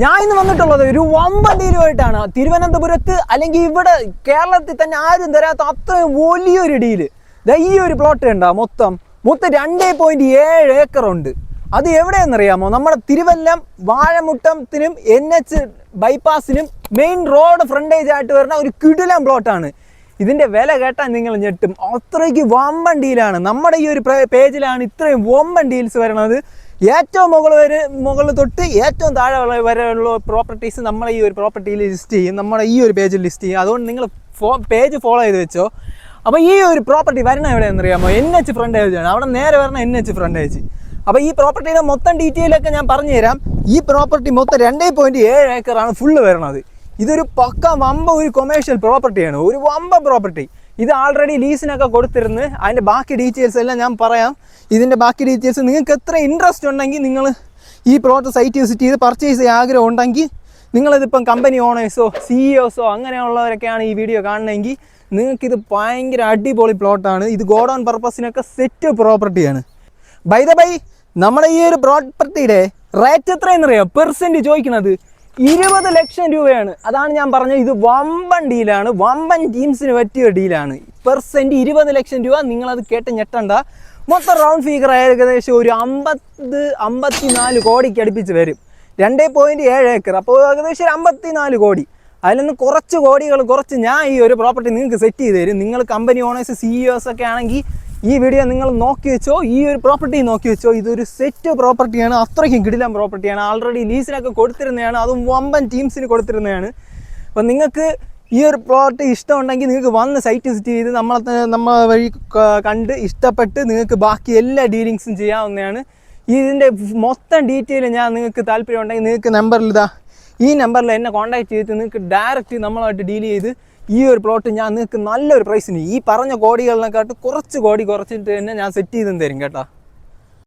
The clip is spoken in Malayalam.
ഞാൻ ഇന്ന് വന്നിട്ടുള്ളത് ഒരു വമ്പൻ ഡീലുമായിട്ടാണ് തിരുവനന്തപുരത്ത് അല്ലെങ്കിൽ ഇവിടെ കേരളത്തിൽ തന്നെ ആരും തരാത്ത അത്രയും വലിയൊരു ഡീൽ ഈ ഒരു പ്ലോട്ട് ഉണ്ടോ മൊത്തം. മൊത്തം രണ്ടേ പോയിന്റ് ഏഴ് ഏക്കർ ഉണ്ട്. അത് എവിടെയെന്നറിയാമോ നമ്മുടെ തിരുവല്ലം വാഴമുട്ടത്തിനും എൻ എച്ച് ബൈപ്പാസിനും മെയിൻ റോഡ് ഫ്രണ്ടേജ് ആയിട്ട് വരുന്ന ഒരു കിടിലം പ്ലോട്ടാണ് ഇതിന്റെ വില കേട്ടാൽ നിങ്ങൾ ഞെട്ടും. അത്രയ്ക്ക് വമ്പൻ ഡീലാണ് നമ്മുടെ ഈ ഒരു പേജിലാണ് ഇത്രയും വമ്പൻ ഡീൽസ് വരുന്നത്. ഏറ്റവും മുകൾ വരെ മുകളിൽ തൊട്ട് ഏറ്റവും താഴെ വരെയുള്ള പ്രോപ്പർട്ടീസ് നമ്മൾ ഈ ഒരു പ്രോപ്പർട്ടിയിൽ ലിസ്റ്റ് ചെയ്യും. നമ്മുടെ ഈ ഒരു പേജിൽ ലിസ്റ്റ് ചെയ്യും. അതുകൊണ്ട് നിങ്ങൾ ഫോ പേജ് ഫോളോ ചെയ്ത് വെച്ചോ. അപ്പോൾ ഈ ഒരു പ്രോപ്പർട്ടി വരണ എവിടെയെന്ന് അറിയാമോ എൻ എച്ച് ഫ്രണ്ടേജ് ആണ്. അവിടെ നേരെ വരണ എൻ എച്ച് ഫ്രണ്ടേജ് അപ്പോൾ ഈ പ്രോപ്പർട്ടിയുടെ മൊത്തം ഡീറ്റെയിലൊക്കെ ഞാൻ പറഞ്ഞു തരാം ഈ പ്രോപ്പർട്ടി മൊത്തം രണ്ടേ പോയിന്റ് ഏഴ് ഏക്കറാണ് ഫുള്ള് വരണത്. ഇതൊരു പക്ക വമ്പ ഒരു കൊമേഴ്ഷ്യൽ പ്രോപ്പർട്ടിയാണ് ഒരു വമ്പ പ്രോപ്പർട്ടി ഇത് ആൾറെഡി ലീസിനൊക്കെ കൊടുത്തിരുന്ന്. അതിന്റെ ബാക്കി ഡീറ്റെയിൽസ് എല്ലാം ഞാൻ പറയാം. ഇതിന്റെ ബാക്കി ഡീറ്റെയിൽസ് നിങ്ങൾക്ക് എത്ര ഇൻട്രസ്റ്റ് ഉണ്ടെങ്കിൽ നിങ്ങൾ ഈ പ്ലോട്ട് സൈറ്റ് വിസിറ്റ് ചെയ്ത് പർച്ചേസ് ചെയ്യാൻ ആഗ്രഹം ഉണ്ടെങ്കിൽ നിങ്ങളിതിപ്പം കമ്പനി ഓണേഴ്സോ സിഇഒസോ അങ്ങനെയുള്ളവരൊക്കെയാണ് ഈ വീഡിയോ കാണണമെങ്കിൽ നിങ്ങൾക്കിത് ഭയങ്കര അടിപൊളി പ്ലോട്ടാണ് ഇത് ഗോഡൗൺ പർപ്പസിനൊക്കെ സെറ്റ് പ്രോപ്പർട്ടിയാണ് ബൈ ദ ബൈ നമ്മുടെ ഈ ഒരു പ്രോപ്പർട്ടിയുടെ റേറ്റ് എത്രയെന്നറിയാം? പെർസെന്റ് ചോദിക്കുന്നത് ഇരുപത് ലക്ഷം രൂപയാണ്. അതാണ് ഞാൻ പറഞ്ഞത്. ഇത് വമ്പൻ ഡീലാണ് വമ്പൻ ടീംസിന് പറ്റിയ ഡീലാണ് പെർസെന്റ് ഇരുപത് ലക്ഷം രൂപ നിങ്ങളത് കേട്ട് ഞെട്ടണ്ട. മൊത്തം റൗണ്ട് ഫിഗർ ഏകദേശം ഒരു അമ്പത് അമ്പത്തിനാല് കോടിക്ക് അടുപ്പിച്ച് വരും. രണ്ടേ പോയിന്റ് ഏഴ് ഏക്കർ. അപ്പോൾ ഏകദേശം ഒരു അമ്പത്തിനാല് കോടി. അതിൽ നിന്ന് കുറച്ച് കോടികൾ കുറച്ച് ഞാൻ ഈ ഒരു പ്രോപ്പർട്ടി നിങ്ങൾക്ക് സെറ്റ് ചെയ്ത് തരും. നിങ്ങൾ കമ്പനി ഓണേഴ്സ് സിഇഒസ് ഒക്കെ ആണെങ്കിൽ ഈ വീഡിയോ നിങ്ങൾ നോക്കി വെച്ചോ ഈ ഒരു പ്രോപ്പർട്ടി നോക്കി വെച്ചോ ഇതൊരു സെറ്റ് പ്രോപ്പർട്ടിയാണ് അത്രയ്ക്കും കിടിലൻ പ്രോപ്പർട്ടിയാണ് ആൾറെഡി ലീസിനൊക്കെ കൊടുത്തിരുന്നതാണ്. അതും വമ്പൻ ടീംസിന് കൊടുത്തിരുന്നതാണ്. അപ്പം നിങ്ങൾക്ക് ഈ ഒരു പ്രോപ്പർട്ടി ഇഷ്ടമുണ്ടെങ്കിൽ നിങ്ങൾക്ക് വന്ന് സൈറ്റ് വിസിറ്റ് ചെയ്ത് നമ്മളെ നമ്മളെ വഴി കണ്ട് ഇഷ്ടപ്പെട്ട് നിങ്ങൾക്ക് ബാക്കി എല്ലാ ഡീലിങ്സും ചെയ്യാവുന്നതാണ്. ഇതിന്റെ മൊത്തം ഡീറ്റെയിൽ ഞാൻ നിങ്ങൾക്ക് താല്പര്യം ഉണ്ടെങ്കിൽ നിങ്ങൾക്ക് നമ്പറിൽ ഇതാ ഈ നമ്പറിൽ എന്നെ കോൺടാക്ട് ചെയ്തിട്ട് നിങ്ങൾക്ക് ഡയറക്റ്റ് നമ്മളായിട്ട് ഡീൽ ചെയ്ത് ഈ ഒരു പ്ലോട്ട് ഞാൻ നിങ്ങൾക്ക് നല്ലൊരു പ്രൈസിന് ഈ പറഞ്ഞ കോടികളിനെക്കാട്ട് കുറച്ച് കോടി കുറച്ചിട്ട് തന്നെ ഞാൻ സെറ്റ് ചെയ്തും തരും കേട്ടോ.